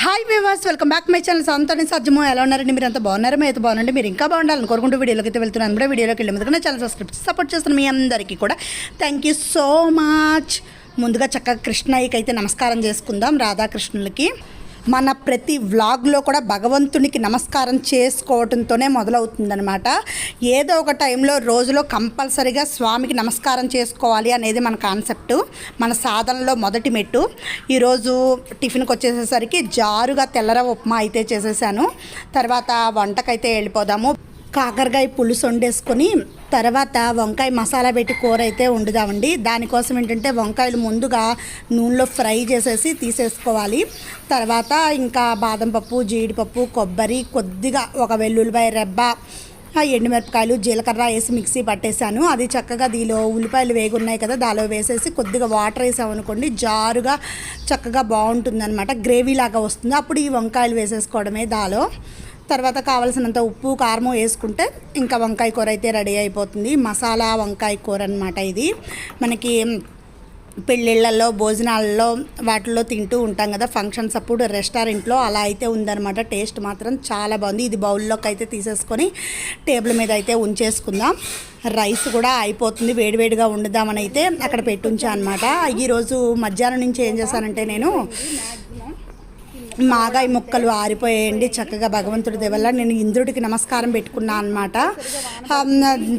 Hi viewers welcome back my channel సంతోని సజ్జము ఎలా ఉన్నారండి? మీరు అంత బాగున్నారా? మీ అయితే బాగుండండి మీరు ఇంకా బాగుండాలని కోరుకుంటూ వీడియోలోకి అయితే వెళ్తున్నాను. కూడా వీడియోలోకి వెళ్ళే ముందుగా ఛానల్ సబ్స్క్రైబ్ సపోర్ట్ చేస్తున్న మీ అందరికీ కూడా థ్యాంక్ యూ సో మచ్ ముందుగా చక్కగా కృష్ణయ్యకి అయితే నమస్కారం చేసుకుందాం. రాధాకృష్ణులకి. మన ప్రతి వ్లాగ్లో కూడా భగవంతునికి నమస్కారం చేసుకోవటంతోనే మొదలవుతుందనమాట ఏదో ఒక టైంలో రోజులో కంపల్సరిగా స్వామికి నమస్కారం చేసుకోవాలి అనేది మన కాన్సెప్ట్ మన సాధనలో మొదటి మెట్టు. ఈరోజు టిఫిన్కి వచ్చేసేసరికి జారుగా తెల్లర ఉప్మా అయితే చేసేసాను. తర్వాత వంటకైతే వెళ్ళిపోదాము. కాకరకాయ పులుసు వండేసుకొని తర్వాత వంకాయ మసాలా పెట్టి కూర అయితే వండుదామండి. దానికోసం ఏంటంటే వంకాయలు ముందుగా నూనెలో ఫ్రై చేసేసి తీసేసుకోవాలి. తర్వాత ఇంకా బాదం పప్పు జీడిపప్పు కొబ్బరి కొద్దిగా ఒక వెల్లుల్లిపాయ రెబ్బ ఎండుమిరపకాయలు జీలకర్ర వేసి మిక్సీ పట్టేశాను. అది చక్కగా దీనిలో ఉల్లిపాయలు వేగున్నాయి కదా దానిలో వేసేసి కొద్దిగా వాటర్ వేసామనుకోండి జారుగా చక్కగా బాగుంటుందన్నమాట గ్రేవీ లాగా వస్తుంది. అప్పుడు ఈ వంకాయలు వేసేసుకోవడమే దాలో. తర్వాత కావలసినంత ఉప్పు కారము వేసుకుంటే ఇంకా వంకాయ కూర అయితే రెడీ అయిపోతుంది. మసాలా వంకాయ కూర అనమాట ఇది. మనకి పెళ్ళిళ్ళల్లో భోజనాల్లో వాటిల్లో తింటూ ఉంటాం కదా. ఫంక్షన్స్ అప్పుడు రెస్టారెంట్లో అలా అయితే ఉందన్నమాట. టేస్ట్ మాత్రం చాలా బాగుంది. ఇది బౌల్లోకి అయితే తీసేసుకొని టేబుల్ మీద అయితే ఉంచేసుకుందాం. రైస్ కూడా అయిపోతుంది. వేడివేడిగా వండుదామని అయితే అక్కడ పెట్టుంచా అనమాట ఈరోజు మధ్యాహ్నం నుంచి ఏం చేశానంటే నేను మాగాయి ముక్కలు ఆరిపోయాయండి. చక్కగా భగవంతుడి దేవల్ల నేను ఇంద్రుడికి నమస్కారం పెట్టుకున్నా అనమాట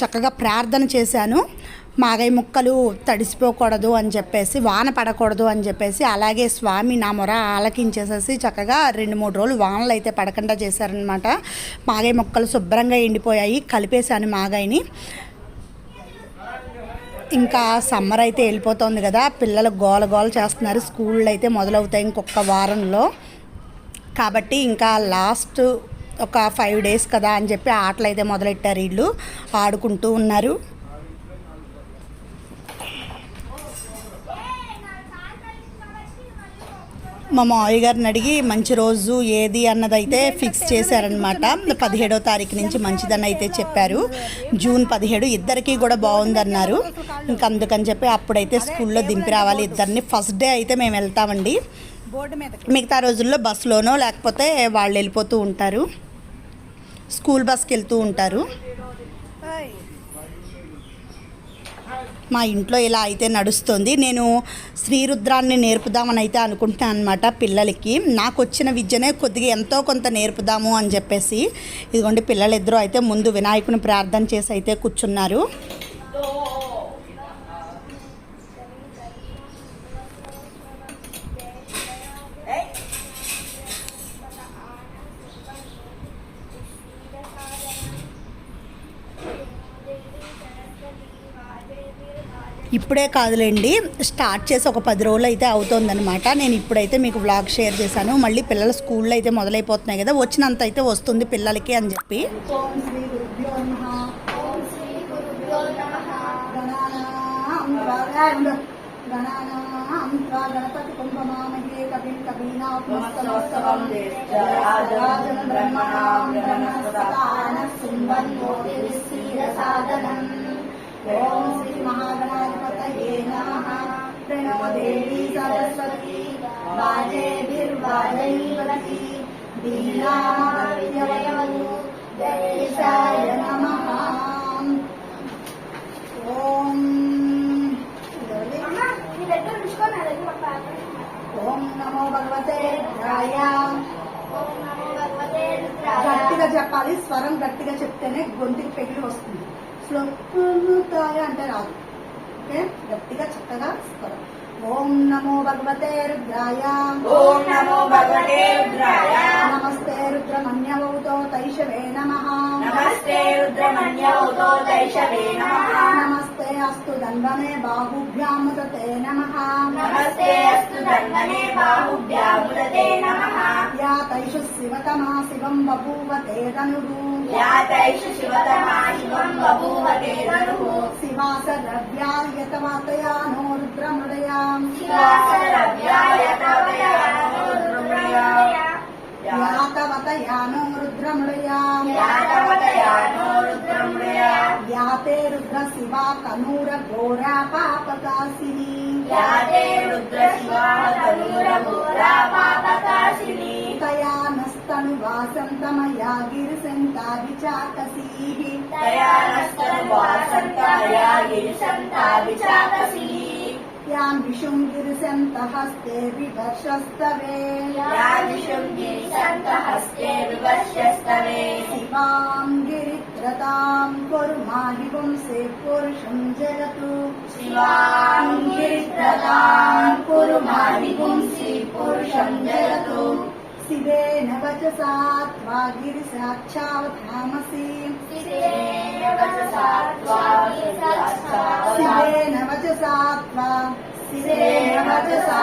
చక్కగా ప్రార్థన చేశాను. మాగాయ ముక్కలు తడిసిపోకూడదు అని చెప్పేసి వాన పడకూడదు అని చెప్పేసి అలాగే స్వామి నా మొర ఆలకించేసేసి చక్కగా రెండు మూడు రోజులు వానలు అయితే పడకుండా చేశారనమాట మాగాయి ముక్కలు శుభ్రంగా ఎండిపోయాయి. కలిపేశాను మాగాయిని. ఇంకా సమ్మర్ అయితే వెళ్ళిపోతుంది కదా పిల్లలు గోల గోల చేస్తున్నారు. స్కూళ్ళు అయితే మొదలవుతాయి ఇంకొక వారంలో. కాబట్టి ఇంకా లాస్ట్ ఒక ఫైవ్ డేస్ కదా అని చెప్పి ఆటలు అయితే మొదలెట్టారు వీళ్ళు. ఆడుకుంటూ ఉన్నారు. మా మావయ్య గారిని అడిగి మంచి రోజు ఏది అన్నదైతే ఫిక్స్ చేశారనమాట పదిహేడో తారీఖు నుంచి మంచిదని అయితే చెప్పారు. జూన్ పదిహేడు ఇద్దరికీ కూడా బాగుందన్నారు. ఇంకా అందుకని చెప్పి అప్పుడైతే స్కూల్లో దింపి రావాలి. ఇద్దరిని ఫస్ట్ డే అయితే మేము వెళ్తామండి. మిగతా రోజుల్లో బస్సులోనో లేకపోతే వాళ్ళు వెళ్ళిపోతూ ఉంటారు. స్కూల్ బస్కి వెళ్తూ ఉంటారు. మా ఇంట్లో ఇలా అయితే నడుస్తుంది. నేను శ్రీరుద్రాన్ని నేర్పుదామని అయితే అనుకుంటున్నాను అనమాట పిల్లలకి. నాకు వచ్చిన విద్యనే కొద్దిగా ఎంతో కొంత నేర్పుదాము అని చెప్పేసి ఇదిగోండి పిల్లలిద్దరూ అయితే ముందు వినాయకుని ప్రార్థన చేసి అయితే కూర్చున్నారు. ఇప్పుడే కాదులేండి స్టార్ట్ చేసి ఒక పది రోజులు అయితే అవుతుందనమాట నేను ఇప్పుడైతే మీకు వ్లాగ్ షేర్ చేశాను. మళ్ళీ పిల్లల స్కూల్లో అయితే మొదలైపోతున్నాయి కదా వచ్చినంత అయితే వస్తుంది పిల్లలకి అని చెప్పి. గణపతి కుంభమామహే కవిం బ్రహ్మణాం సాధనం ఓం శ్రీ మహాగణాధిపతయే నమః ప్రణవ దేవి సరస్వతి వాజేభిర్వాజైవతి దీనామవయవము గణేశాయ నమః ఓం ఓం నమో భగవతే రాయ గట్టిగా చెప్పాలి స్వరం గట్టిగా చెప్తేనే గొంతుకి పెగిలి వస్తుంది. శ్లోకాయ అంటే రాదు. ఓకే? గట్టిగా చక్కగా స్వరం ఓం నమో భగవతే రుద్రాయ. ఓం నమో భగవతే రుద్రాయ. నమస్తే రుద్రమన్యవౌతో తైషవే నమ. నమస్తే రుద్రమన్యౌతో దైశవే నమః. నమస్తే అస్తు దండనే బాహుభ్యాముదతే నమ. నమస్తే అస్తు దండనే బాహుభ్యాముదతే నమః. యా తైషు శివతమా శివం బభూవ తే ధనుడు యాతైషు శివతమా శివం బభూవతే ధనుః. శివాసరవ్యాయతవాతయా నో రుద్రమృదయా. శివాసరవ్యాయ తవయానో రుద్రమృయా యాతవతయా నో రుద్రమృదయా. యాతవతయానో రుద్రమృయా యాతే రుద్ర శివా కనూర ఘోరా పాపకాసిని యాతే రుద్ర శివా తనూర ఘోరా పాపకాశిని. తయా నస్తను వాసంతమయా గిరిసంతాభిచాకసీః తయా నస్తను వాసంతమయా గిరిసంతాభిచాకసీ యాం విషుం గిరిసంత హస్తే వివర్షస్తవే. యాదిశం గిరిసంతహస్తే వివర్ష్యస్తవే శివాం గిరిత్రతాం కురు మాహి పుంసే పురుషం జగతు. శివాం గిరిత్రతాం కురు మాని పుంసి పురుషం జగతు శివేన వచసా త్వా గిరిసాక్షావధామసి శివేన వచసా త్వా గిరిసాక్షావధామసి. శివేన వచసా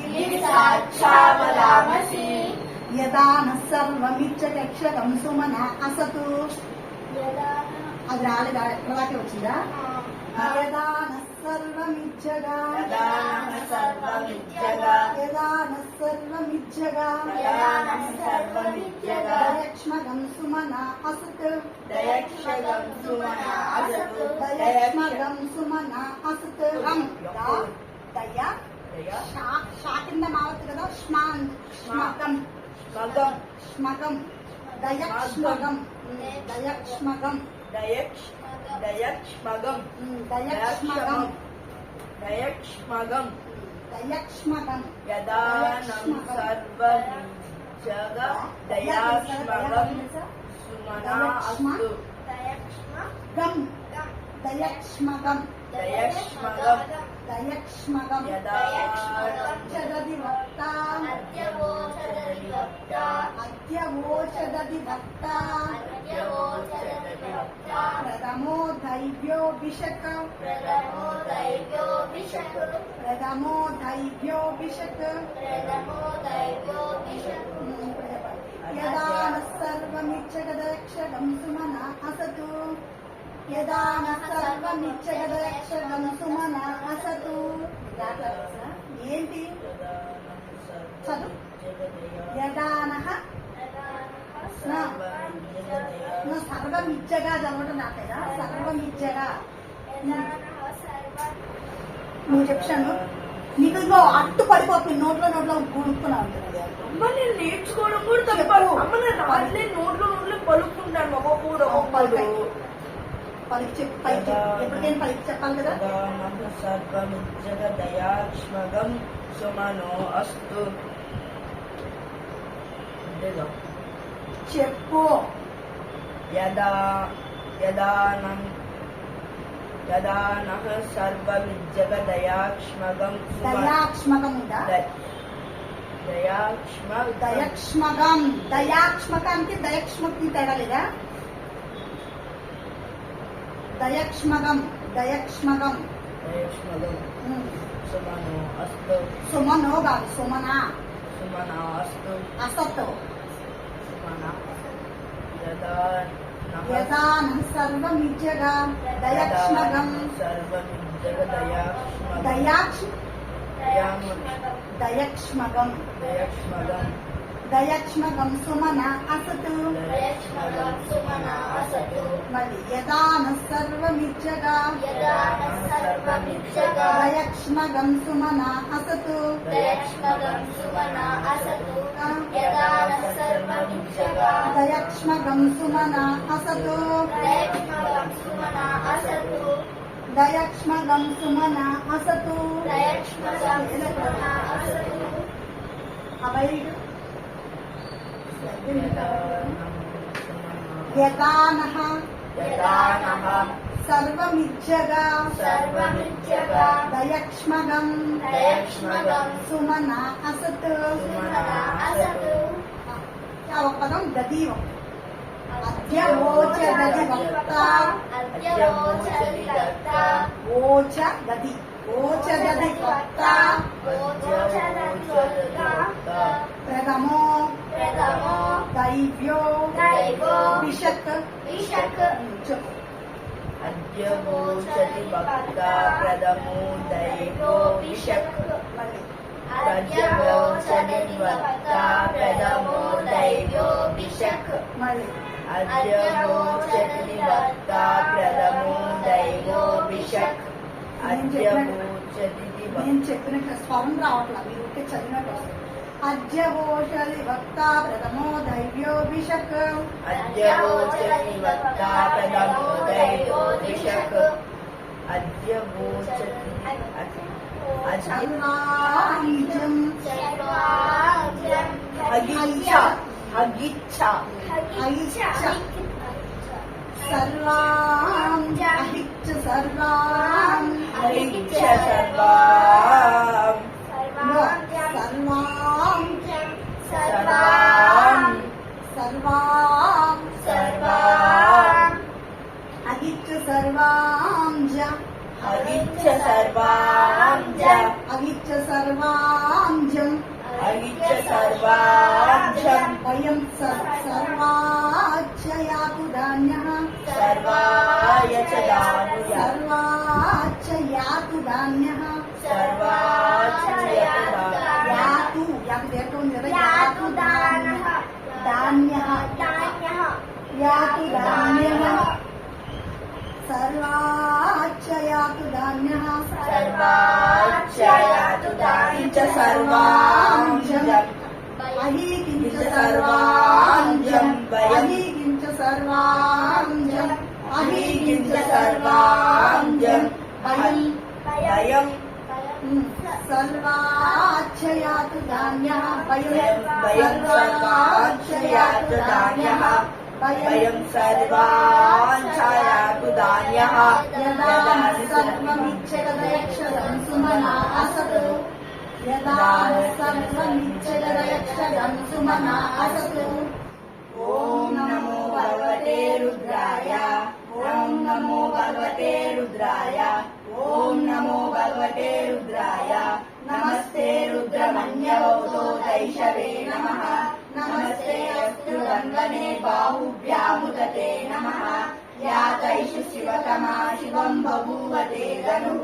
గిరిసాక్షావదామసి యదా న సర్వమిచ్చకక్షకం సుమన అసతు అది రాలేదా ఎక్కడిదాకే వచ్చిందా యదా సర్వమిచ్చగా యదా సర్వమిచ్చగా దయక్ష్మగం సుమన అసత్ దయక్షగం సుమన అసతు దయక్ష్మగం సుమన అసత్ దయ షా షా కింద మావత్తు కదా ష్మాన్ ష్మకం మగం ష్మకం దయక్ష్మగం దయక్ష్మగం దయక్ష్ దయక్ష్మగం దయక్ష్మగం దయక్ష్మగం దయక్ష్మగం యదానం సర్వమిత్యగా దయాక్ష్మగం సుమనా అస్తు గం దయక్ష్మగం దయక్ష్మగం దయక్ష్మగం యదానం చదది వక్త అద్యవోచదది వక్త ప్రథమో దైవ్యో విశక ప్రథమో దైవ్యో విశక యదా న సర్వమిచ్చగదక్షగం సుమన అసతు ఏంటి చదువు యదానః నువ్వు సర్వమిచ్చగా చదవటం నాకేదా సర్వమిచ్చగా. నువ్వు చెప్పాను నీకు ఇంకో అట్టు పడిపోతుంది. నోట్లో నోట్లో గుణుక్కున్నా ఉంటుంది అమ్మ నేను నేర్చుకోవడం కూడా తప్పాను అమ్మ నేను రాట్లే నోట్లో నోట్లో పలుకుంటాను ఒక్కొక్కడు ఒక్కొక్కడు పలికి చెప్పు పైకి ఎప్పటికైనా పలికి చెప్పాలి కదా? ప్రధానః సర్వమిజ్జగదయాక్ష్మగం సుమనో అస్తు. చెప్పు. యదా యదానం యదానః సర్వమిజ్జగదయాక్ష్మగం ఉందా? దయాక్ష్మ దయక్ష్మకం దయాక్ష్మకానికి దయక్ష్మకి తేడా లేదా? దయక్ష్మకం దయాక్ష్మగం. ఉమ్. సుమనో అస్తు. సుమనో కాదు సుమన. సుమన అస్తు. అసత్ సుమన యదా యథా న సర్వమిజ్జగా దయక్ష్మగం. దయామ- దయక్ష్మగం దయక్ష్మగం దయక్ష్మగం. దయక్ష్మగం. సుమన అసతు. మళ్ళీ యథా న సర్వమిజ్జగా సర్వమిజ్జగా దయక్ష్మగం సుమన అసతు. దయక్ష్మగం సుమన అసతు యదాన సర్వమిజ్జగా దయక్ష్మగం సుమన అసతు దయక్ష్మగం సుమన అసతు దయక్ష్మగం సుమన అసతు దయక్ష్మగం సుమన అసతు అవైడు యథానః యదానః సర్వమిజ్జగా సర్వమిజ్జగా దయక్ష్మగం దయక్ష్మగం సుమన అసత్ సుమన అసతు ఆ ఒక పదం గది అద్యవోచ గది వక్త నేను చెప్పినట్టు స్వరం రావట్లా మీరు ఉంటే చదివినట్టు వస్తుంది అద్యవోషది భక్త ప్రథమో దైవ్యోభిషక్ అద్యవోచతి భక్తా ప్రథమో దైవో విషక్ అద్యవోచతి అజానిజం అగిచ్చ అగిచ్చ సర్వాం సర్వాం సర్వాం సర్వాం అహిచ్చ సర్వాం జ అగిచ్చ సర్వాం జ అహిచ్చ సర్వాం జం అగిచ్చ సర్వాం జం వయం సర్వాచ్చయాతు ధాన్యః సర్వాయ చ దానుయ సర్వాచ్చయాతు ధాన్యః సర్వాచ యాతు యాతు దేంట్లో ఉంది కదా దానః ధాన్యః ధాన్యః యాతు ధాన్యః సర్వాచ్చయాతు ధాన్యః సర్వాచయాతు దానిచ సర్వాం జం అహీకించ సర్వాంజం అహీకించ సర్వాంజం అహీకించ సర్వాంజం భయం భయం సర్వాచ్చయాతు ధాన్యః భయం భయం సర్వాచయాతు ధాన్యః భయం సర్వాంఛాయాతు ధాన్యః యదా సర్వమిచ్చగదయక్షదం సుమనా అసతు యదా సర్వమిచ్చగదయక్షదం సుమనా అసతు ఓం నమో భగవతే రుద్రాయ ఓం నమో భగవతే రుద్రాయ ఓం నమో భగవతే రుద్రాయ నమస్తే రుద్రమన్యవతో దైషవే నమః నమస్తే అస్తు రంగనే బాహుభ్యాముదతే నమ యాతైషు శివతమా శివం బభూవతే ధనుః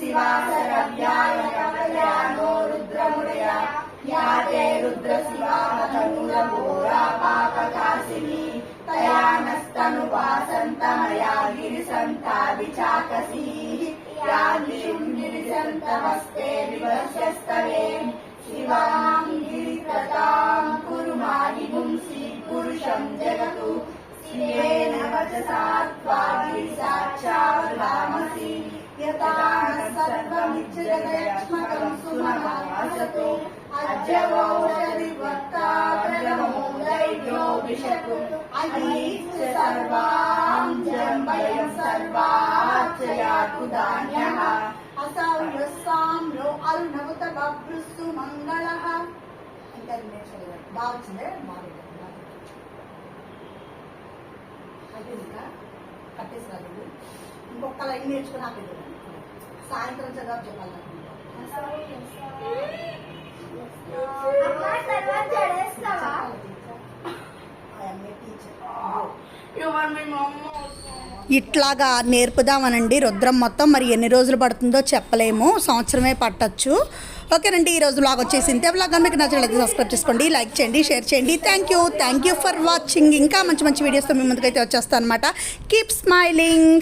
శివాసరవ్యాయ కవయానో రుద్రముడయ యాతే రుద్ర శివామతనురఘోరా పాపక సర్వమిచ్చగదయక్ష్మకం సుమనా అసతు అజ్జవౌషధి వక్తా ప్రథమో దైవ్యో విషకు అహీచ్చ సర్వాంజం భయం సర్వాచ్చయాతు ధాన్యః అసౌయస్సాంలో అరుణవత బభ్రుస్సు మంగళః ఇంకా నేను చదివాను బాగా వచ్చిందే బాగుంది అయితే ఇంకా కట్టేసి రాలేదు ఇంకొక లైన్ నేర్చుకుని ఆపేది సాయంత్రం చదివి చెప్పాలి ఇట్లాగా నేర్పుదామనండి. రుద్రం మొత్తం మరి ఎన్ని రోజులు పడుతుందో చెప్పలేము. సంవత్సరమే పట్టచ్చు. ఓకేనండి ఈ బ్లాగ్ వచ్చేసి ఇంతే బ్లాగ్ మీకు నచ్చినట్లయితే సబ్స్క్రైబ్ చేసుకోండి లైక్ చేయండి షేర్ చేయండి. Thank you thank you for watching ఇంకా మంచి మంచి వీడియోస్తో మీ ముందుకైతే వచ్చేస్తాను అనమాట కీప్ స్మైలింగ్